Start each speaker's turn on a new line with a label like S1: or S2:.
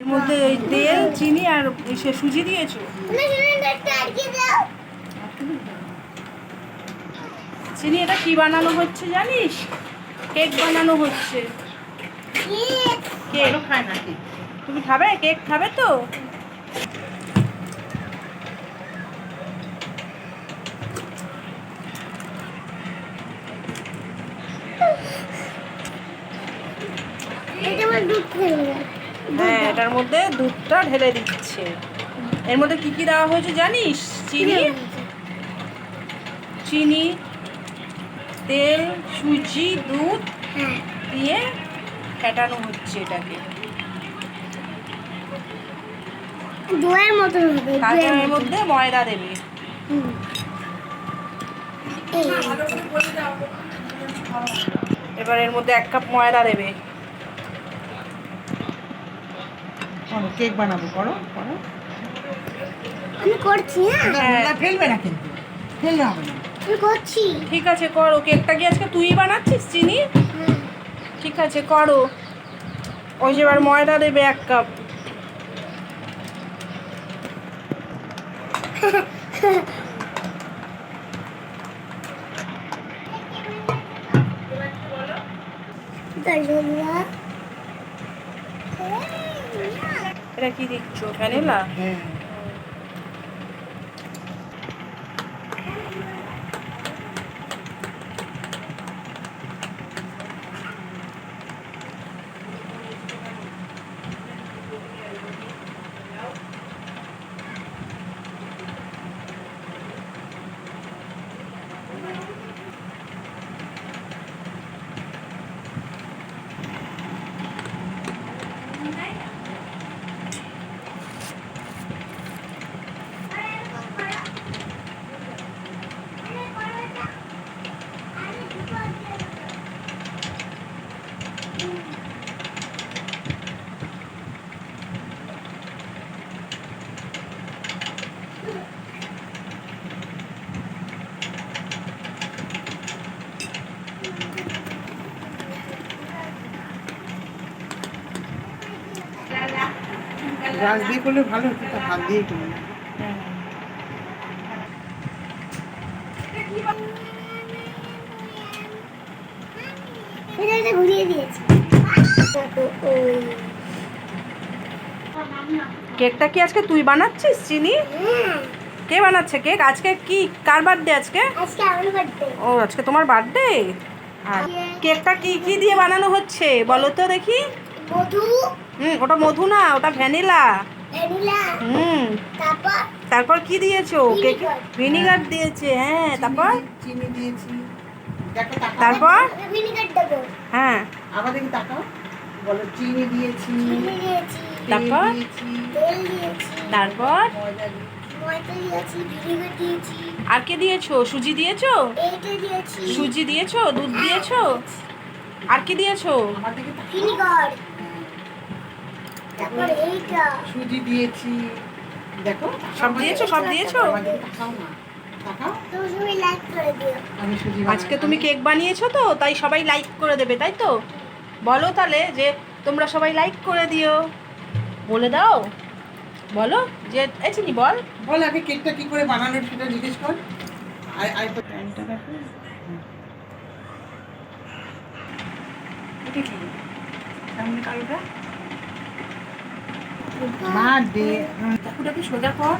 S1: এর মধ্যে ওই তেল চিনি আর সে সুজি দিয়েছ? চিনি এটা কি বানানো হচ্ছে জানিস? কেক বানানো হচ্ছে। কেক।
S2: খায় নাকি?
S1: তুমি খাবে? কেক খাবে তো? হ্যাঁ এটার মধ্যে দুধটা ঢেলে দিচ্ছে। এর মধ্যে কি কি দেওয়া হয়েছে জানিস? চিনি চিনি তেল সুজি দুধ দিয়ে ফেটানো হচ্ছে এটাকে।
S3: দোয়ের মতন হবে।
S1: মধ্যে। ময়দা দেবে। এবার এর মধ্যে এক কাপ ময়দা দেবে।
S2: করো কেক বানাবো করো করো।
S3: আমি করছি হ্যাঁ?
S1: হ্যাঁ।
S2: না, ফেলবে না কিন্তু ফেললে হবে না।
S3: করছি।
S1: ঠিক আছে করো কেকটা কি আজকে তুই বানাচ্ছিস চিনি?
S3: হ্যাঁ।
S1: ঠিক আছে করো। ওই যে এবার ময়দা দেবে এক কাপ।
S3: দরজা
S1: এটা কি দেখছ? ভ্যানিলা?
S2: হ্যাঁ। দিয়ে করলে ভালো হতো তো হাত দিয়ে করলে
S3: এটা এটা ঘুরিয়ে দিয়েছি।
S1: কেকটা কি আজকে তুই বানাচ্ছিস চিনি?
S3: হ্যাঁ।
S1: কে বানাচ্ছে কেক? আজকে কি? কার বার্থডে আজকে?
S3: আজকে আমার বার্থডে
S1: ও আজকে তোমার বার্থডে আর কেকটা কি কি দিয়ে বানানো হচ্ছে? বলো তো দেখি।
S3: মধু।
S1: হুম ওটা মধু না ওটা ভ্যানিলা।
S3: ভ্যানিলা।
S1: হুম।
S3: তারপর?
S1: তারপর কি দিয়েছ? কেক. ভিনিগার। দিয়েছে হ্যাঁ তারপর?
S2: চিনি দিয়েছি।
S1: তারপর?
S3: ভিনিগার দেবো।
S1: হ্যাঁ।
S2: আবার দেখি তাকাও বলো চিনি দিয়েছি।
S1: তারপর?
S3: তেল দিয়েছি।
S1: তারপর?
S2: ময়দা দিয়েছি।
S3: ময়দা দিয়েছি ভিনিগার দিয়েছি।
S1: আর কে দিয়েছ? সুজি দিয়েছ? সুজি দিয়েছ? দুধ দিয়েছ? আর কি দিয়েছ?
S3: ভিনিগার।
S2: হ্যাঁ,
S3: তারপর এইটা।
S2: সুজি দিয়েছি। দেখো
S1: সব দিয়েছ সব দিয়েছ। আজকে তুমি কেক বানিয়েছো তো তাই সবাই লাইক করে দেবে তাই তো? বলো তাহলে যে তোমরা সবাই লাইক করে দিও। বলে দাও। বলো যে এই চিনি বল।
S2: বল আমি কেকটা কি করে বানানোর সেটা জিজ্ঞেস কর। আর আর প্যানটা দেখো।
S1: এটা কি? সামনে কালোটা
S2: দে।
S1: কাকুটাকে সোজা কর।